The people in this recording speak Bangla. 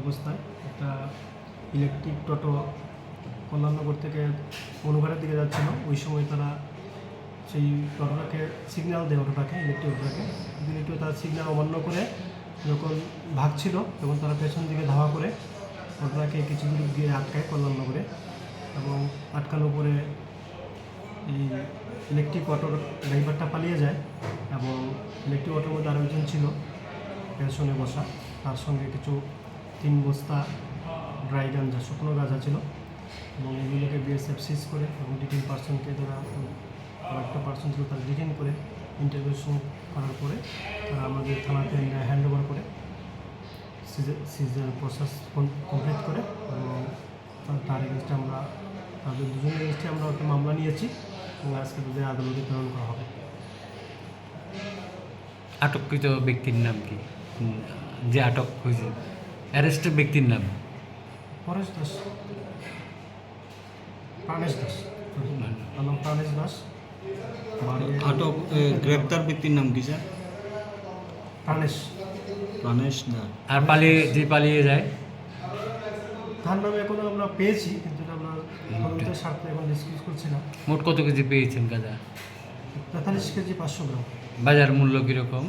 অবস্থায় একটা ইলেকট্রিক টোটো কল্যাণনগর থেকে অনুঘাটের দিকে যাচ্ছিল। ওই সময় তারা সেই টোটোটাকে সিগন্যাল দেয় অটোটাকে ইলেকট্রিক অটোটাকে ইলেকট্রিক একটু তারা সিগন্যাল অমান্য করে যখন ভাগছিল, তখন তারা পেছন দিকে ধাওয়া করে অটোটাকে কিছু দূর গিয়ে আটকায় কল্যাণনগরে। আটকানোর পরে এই ইলেকট্রিক অটোর ড্রাইভারটা পালিয়ে যায় এবং ইলেকট্রিক অটোর মধ্যে আরও একজন ছিল, পেছনে বসা। তার সঙ্গে কিছু তিন বস্তা ড্রাই গাঞ্জা শুকনো গাঁজা ছিল এবং এগুলোকে বিএসএফ সিজ করে এবং ডিটেন পার্সনকে তারা একটা পার্সন ছিল তারা ডিটেন করে ইন্টারভিউশন করার পরে তারা আমাদের থানাতে হ্যান্ড ওভার করে সিজার প্রসেস কমপ্লিট করে তার- এগেনস্টে আমরা তাদের দুজনের এগেনস্টে আমরা একটা মামলা নিয়েছি এবং আজকে তাদের আদালতে প্রেরণ করা হবে। আটককৃত ব্যক্তির নাম কি? যে আটক হয়েছে অ্যারেস্টেড ব্যক্তির নাম? পরেশ দাস। প্রাণেশ দাস। তার নাম প্রাণেশ দাস। আটক গ্রেপ্তার ব্যক্তির নাম কি স্যার? প্রাণেশ। প্রাণেশ দা আর পালিয়ে যে পালিয়ে যায়? তার নামে এখনও আমরা পেয়েছি কিন্তু এটা আমরা তদন্তের স্বার্থে এখন ডিসকিউজ করছি না। মোট কত কেজি পেয়েছেন গাঁজা তেতাল্লিশ কেজি পাঁচশো গ্রাম। বাজার মূল্য কীরকম?